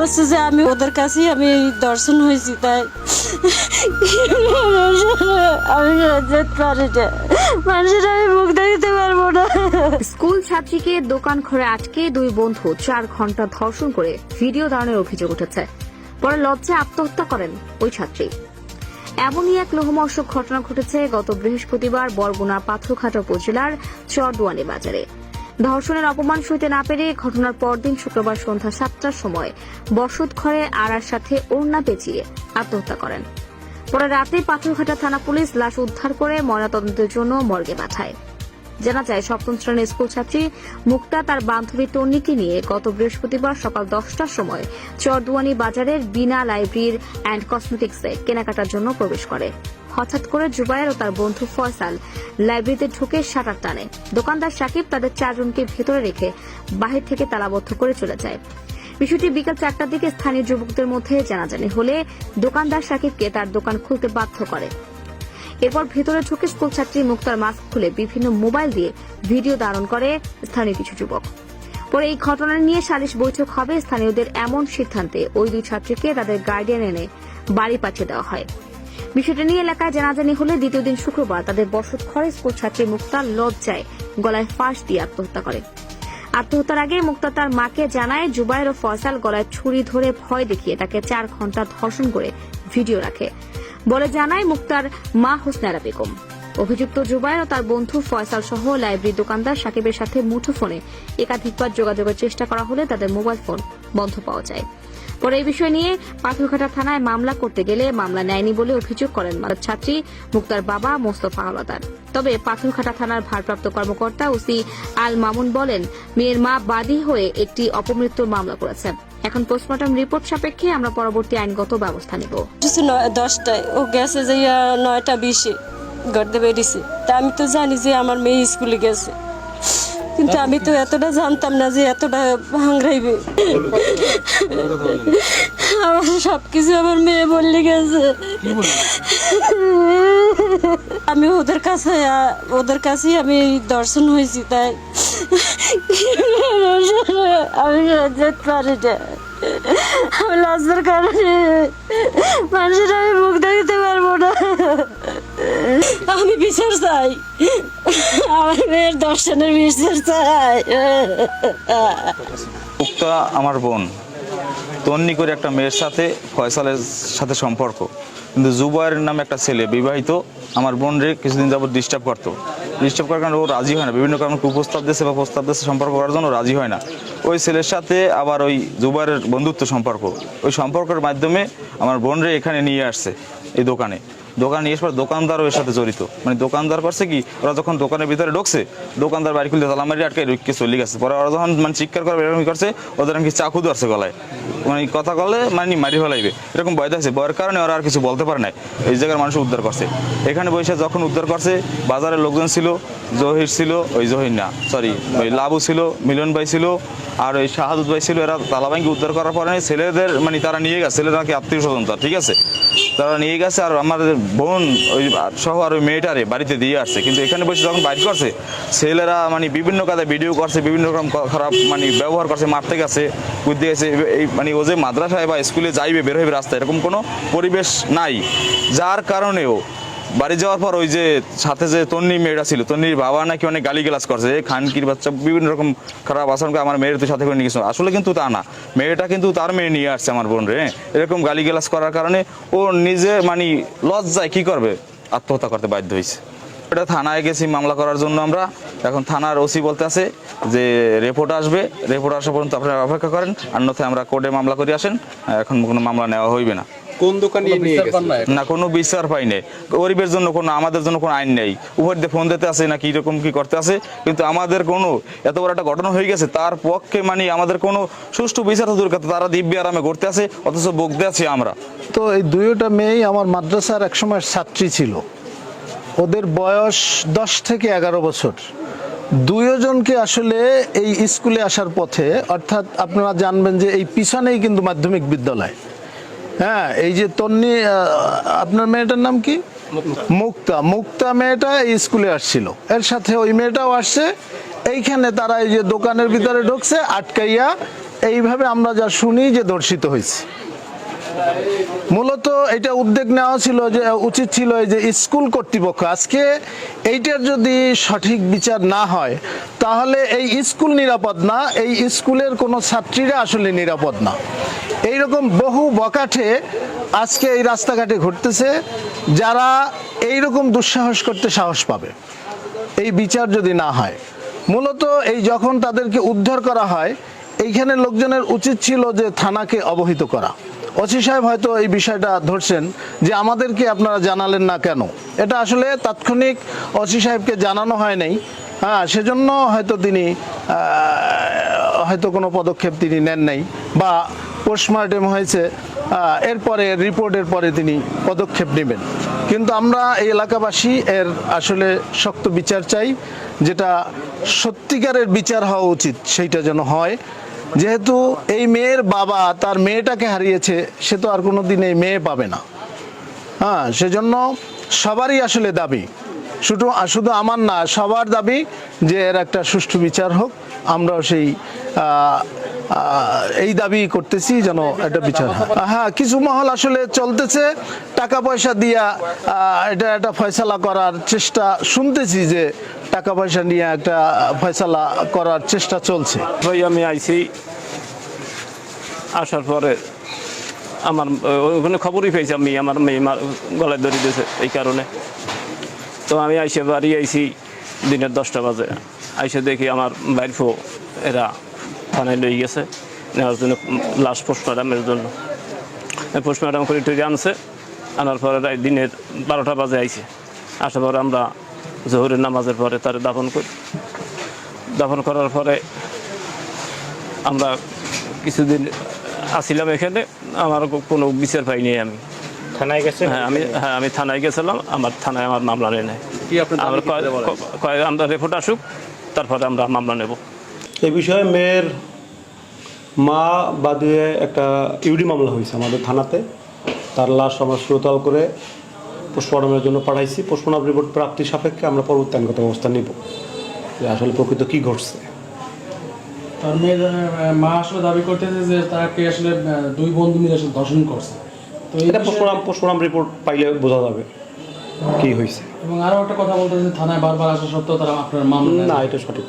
হচ্ছে যে আমি ওদের কাছেই আমি দর্শন হয়েছি, তাই আমি যেতে পারি না মানুষের আমি মুখ দেখাতে পারব না। স্কুল ছাত্রীকে দোকান ঘরে আটকে দুই বন্ধু চার ঘণ্টা ধর্ষণ করে ভিডিও ধারণের অভিযোগ উঠেছে। পরে লজ্জায় আত্মহত্যা করেন ওই ছাত্রী। এমনই এক লোহমর্ষক ঘটনা ঘটেছে গত বৃহস্পতিবার বরগুনা পাথরঘাটা উপজেলার চরদুয়ানি বাজারে। ধর্ষণের অপমান সইতে না পেরে ঘটনার পরদিন শুক্রবার সন্ধ্যা সাতটার সময় বসত ঘরে আড়ার সাথে ওড়না পেঁচিয়ে আত্মহত্যা করেন। পরে রাতে পাথরঘাটা থানা পুলিশ লাশ উদ্ধার করে ময়নাতদন্তের জন্য মর্গে পাঠায়। জানা যায়, সপ্তম শ্রেণির স্কুল ছাত্রী মুক্তা তার বান্ধবী তন্নিকে নিয়ে গত বৃহস্পতিবার সকাল দশটার সময় চরদুয়ানি বাজারের বিনা লাইব্রেরির অ্যান্ড কসমেটিক্সে কেনাকাটার জন্য প্রবেশ করে। হঠাৎ করে জুবায়ের ও তার বন্ধু ফয়সাল লাইব্রেরিতে ঢুকে শাটার টানে। দোকানদার সাকিব তাদের চারজনকে ভেতরে রেখে বাহির থেকে তালাবদ্ধ করে চলে যায়। বিষয়টি বিকেল চারটার দিকে স্থানীয় যুবকদের মধ্যে জানাজানি হলে দোকানদার সাকিবকে তার দোকান খুলতে বাধ্য করে। এরপর ভেতরে ঢুকে স্কুল ছাত্রী মুক্তার মাস্ক খুলে বিভিন্ন মোবাইল দিয়ে ভিডিও ধারণ করে স্থানীয় কিছু যুবক। পরে এই ঘটনা নিয়ে সালিশ বৈঠক হবে। স্থানীয়দের এমন সিদ্ধান্তে ওই দুই ছাত্রীকে তাদের গার্ডিয়ান এনে বাড়ি পাঠিয়ে দেওয়া হয়। বিষয়টি নিয়ে এলাকায় জানাজানি হলে দ্বিতীয় দিন শুক্রবার তাদের বসত ঘরে স্কুল ছাত্রী মুক্তা লজ্জায় গলায় ফাঁস দিয়ে আত্মহত্যা করে। আত্মহত্যার আগে মুক্তা তার মাকে জানায় জুবাইর ও ফয়সাল গলায় ছুরি ধরে ভয় দেখিয়ে তাকে চার ঘণ্টা ধর্ষণ করে ভিডিও রাখে। বলে জানায়, মুক্তার মা হোসনারা বেগম। অভিযুক্ত জুবাইর ও তার বন্ধু ফয়সাল সহ লাইব্রেরি দোকানদার সাকিবের সাথে মুঠোফোনে একাধিকবার যোগাযোগের চেষ্টা করা হলে তাদের মোবাইল ফোন বন্ধ পাওয়া যায়। পরে এই বিষয় নিয়ে পাথরঘাটা থানায় মামলা করতে গেলে মামলা নেয়নি বলে অভিযোগ করেন ছাত্রী মুক্তার বাবা মোস্তফা হলাদার তবে পাথরঘাটা থানার ভারপ্রাপ্ত কর্মকর্তা ওসি আল মামুন বলেন, মেয়ের মা বাদী হয়ে একটি অপমৃত্যুর মামলা করেছেন। এখন পোস্টমর্টম রিপোর্ট সাপেক্ষে আমরা পরবর্তী আইনগত ব্যবস্থা নেব। দশটায়। ও গেছে যে নয়টা বিশে। গড়তে বেরিয়েছে তা আমি তো জানি যে, আমার মেয়ে স্কুলে গেছে। কিন্তু আমি তো এতটা জানতাম না যে এতটা ভাঙরাইবে আমার সব কিছু আমার মেয়ে বললে গেছে। আমি ওদের কাছে, ওদের কাছেই আমি দর্শন হয়েছি, তাই। আমি যেতে পারি না। আমি লজ্জার কারণে মানুষের আমি মুখ দেখাতে পারব না। আমি বিচার চাই। আমার মেয়ের দর্শনের বিচার চাই। উক্তা আমার বোন, তন্নি করে একটা মেয়ের সাথে ফয়সালের সাথে সম্পর্ক। কিন্তু জুবাইর নামে একটা ছেলে বিবাহিত, আমার বোন রে কিছুদিন যাবত ডিস্টার্ব করতো। ডিস্টার্ব করার কারণে ও রাজি হয় না। বিভিন্ন কারণে কুপ্রস্তাব দিয়েছে বা প্রস্তাব দিয়েছে সম্পর্ক করার জন্য রাজি হয় না। ওই ছেলের সাথে আবার ওই জুবাইরের বন্ধুত্ব সম্পর্ক। ওই সম্পর্কের মাধ্যমে আমার বোন রে এখানে নিয়ে আসছে এই দোকানে। দোকান নিয়ে এসে দোকানদারও এর সাথে জড়িত। মানে দোকানদার করছে কি, ওরা যখন দোকানের ভিতরে ঢুকছে, দোকানদার বাড়ি খুলতে তালামারি আটকে রুখকে চলে গেছে। পরে ওরা যখন মানে চিৎকার করবে এরকম করছে, ওদের নাকি চাকু ধরছে গলায়। মানে কথা বলে মানে মারি ফেলাইবে। এরকম ভয় আছে ভয়ের কারণে ওরা আর কিছু বলতে পারে না এই জায়গার মানুষ উদ্ধার করছে। এখানে বসে যখন উদ্ধার করছে বাজারের লোকজন ছিল, জহির ছিল, ওই জহির না সরি ওই লাবু ছিল, মিলন ভাই ছিল, আর ওই শাহাদুত ভাই ছিল, এরা তালা তালাবাইকে উদ্ধার করার পরে ছেলেদের মানে তারা নিয়ে গেছে। ছেলেরা নাকি আত্মীয় স্বজন ঠিক আছে? তারা নিয়ে গেছে আর আমাদের বোন, ওই সহ আর ওই মেয়েটারে বাড়িতে দিয়ে আসছে। কিন্তু এখানে বসে যখন বাইর করছে, ছেলেরা মানে বিভিন্ন কাজে ভিডিও করছে, বিভিন্ন রকম খারাপ মানে ব্যবহার করছে, মারতে গেছে বুদ্ধি গেছে এই মানে ও যে মাদ্রাসায় বা স্কুলে যাইবে, বের হইবে রাস্তায়, এরকম কোনো পরিবেশ নাই। যার কারণেও বাড়ি যাওয়ার পর ওই যে সাথে যে তন্নি মেয়েটা ছিল, তন্নির বাবা নাকি অনেক গালি গালাজ করছে খানকির বাচ্চা, বিভিন্ন রকম খারাপ করে আমার মেয়ের তো সাথে করে নিয়ে গেছে আসলে কিন্তু তা না। মেয়েটা কিন্তু তার মেয়ে নিয়ে আসছে আমার বোন রে? এরকম গালি গালাজ করার কারণে ও নিজে মানে লজ্জায় কি করবে? আত্মহত্যা করতে বাধ্য হয়েছে এটা থানায় গেছি মামলা করার জন্য আমরা। এখন থানার ওসি বলতে আছে যে রিপোর্ট আসবে। রিপোর্ট আসা পর্যন্ত আপনারা অপেক্ষা করেন। অন্যথায় আমরা কোর্টে মামলা করে আসেন। এখন কোনো মামলা নেওয়া হইবে না। কোন দোকানে নিয়ে গেছে? না কোনো বিচার পাই নাই। গরিবের জন্য কোনো আমাদের জন্য কোনো আইন নেই। উপর দিয়ে ফোন দিতে আছে না কি রকম কি করতে আছে? কিন্তু আমাদের কোনো এত বড় একটা ঘটনা হয়ে গেছে তার পক্ষে মানে আমাদের কোনো সুষ্ঠু বিচার দূর কথা তারা দিব্য আরামে করতে আছে অথচ বকতে আছি আমরা। তো এই দুইটা মেয়েই আমার মাদ্রাসার একসময় ছাত্রী ছিল। ওদের বয়স দশ থেকে এগারো বছর। দুইজনকে আসলে এই স্কুলে আসার পথে অর্থাৎ আপনারা জানবেন যে এই পিছনেই কিন্তু মাধ্যমিক বিদ্যালয়। হ্যাঁ এই যে তন্নি আপনার মেয়েটার নাম কি? মুক্তা। মুক্তা মেয়েটা এই স্কুলে আসছিল। এর সাথে ওই মেয়েটাও আসছে। এইখানে তারা এই যে দোকানের ভিতরে ঢুকছে আটকাইয়া এইভাবে আমরা যা শুনি যে ধর্ষিত হয়েছে। মূলত এটা উদ্যোগ নেওয়া ছিল যে, উচিত ছিল যে স্কুল কর্তৃপক্ষ। আজকে এইটার যদি সঠিক বিচার না হয়, তাহলে এই স্কুল নিরাপদ না, এই স্কুলের কোনো ছাত্রীরা আসলে নিরাপদ না। এইরকম বহু বকাঠে আজকে এই রাস্তাঘাটে ঘটতেছে, যারা এইরকম দুঃসাহস করতে সাহস পাবে। এই বিচার যদি না হয়, মূলত এই যখন তাদেরকে উদ্ধার করা হয়, এইখানে লোকজনের উচিত ছিল যে থানাকে অবহিত করা। ওসি সাহেব হয়তো এই বিষয়টা ধরছেন যে আমাদেরকে আপনারা জানালেন না কেন? এটা আসলে তাৎক্ষণিক ওসি সাহেবকে জানানো হয় নাই। হ্যাঁ সেজন্য হয়তো তিনি হয়তো কোনো পদক্ষেপ তিনি নেন নাই বা পোস্টমর্টেম হয়েছে এরপরে রিপোর্টের পরে তিনি পদক্ষেপ নেবেন। কিন্তু আমরা এই এলাকাবাসী এর আসলে শক্ত বিচার চাই, যেটা সত্যিকারের বিচার হওয়া উচিত, সেইটা যেন হয়। যেহেতু এই মেয়ের বাবা তার মেয়েটাকে হারিয়েছে, সে তো আর কোনো দিন এই মেয়ে পাবে না। হ্যাঁ সেজন্য সবারই আসলে দাবি। শুধু শুধু আমার না, সবার দাবি যে এর একটা সুষ্ঠু বিচার হোক। আমরাও সেই এই দাবি করতেছি যেন একটা বিচার হ্যাঁ। কিছু মহল আসলে চলতেছে, টাকা পয়সা দিয়া এটা একটা ফয়সালা করার চেষ্টা শুনতেছি যে টাকা পয়সা নিয়ে একটা ফয়সালা করার চেষ্টা চলছে। ভাই, আমি আইছি, আসার পরে আমার ওখানে খবরই পেয়েছি আমি, আমার মেয়ে গলায় ধরে দিয়েছে এই কারণে। তো আমি আইসে বাড়ি আইছি দিনের দশটা বাজে। আইসে দেখি আমার বাইর এরা থানায় লই গেছে। নেওয়ার জন্য লাশ পোস্টমর্টমের জন্য। পোস্টমর্টম করে টুরে আনছে। আনার পরে দিনের বারোটা বাজে আইছে। আসার পরে আমরা জহুরের নামাজের পরে তার দাফন করি। দাফন করার পরে আমরা কিছুদিন আসিলাম এখানে। আমার কোনো বিচার পাইনি আমি। থানায় গেছে হ্যাঁ আমি হ্যাঁ আমি থানায় গেছিলাম। আমার থানায় আমার মামলা নেই। কয়- আমরা রিপোর্ট আসুক তারপরে আমরা মামলা নেব। এ বিষয়ে মেয়ের মা বাদিয়ে একটা ইউডি মামলা হয়েছে আমাদের থানাতে। তার লাশ আমরা সুরতাল করে পোস্টমর্টমের জন্য পাঠাইছি। পোস্টমর্টম রিপোর্ট প্রাপ্তি সাপেক্ষে আমরা পরবর্তী আইনগত ব্যবস্থা নিব যে আসলে প্রকৃত কি ঘটছে। তার মেয়ের মা আসলে দাবি করতেছে যে তাকে আসলে দুই বন্ধু মিলে আসলে ধর্ষণ করছে। তো এটা পোস্টমর্টম পোস্টমর্টম রিপোর্ট পাইলে বোঝা যাবে কি হয়েছে। এবং আরও একটা কথা বলতেছে থানায় বারবার আসা সত্ত্বেও তারা আপনার মামলা না এটা সঠিক।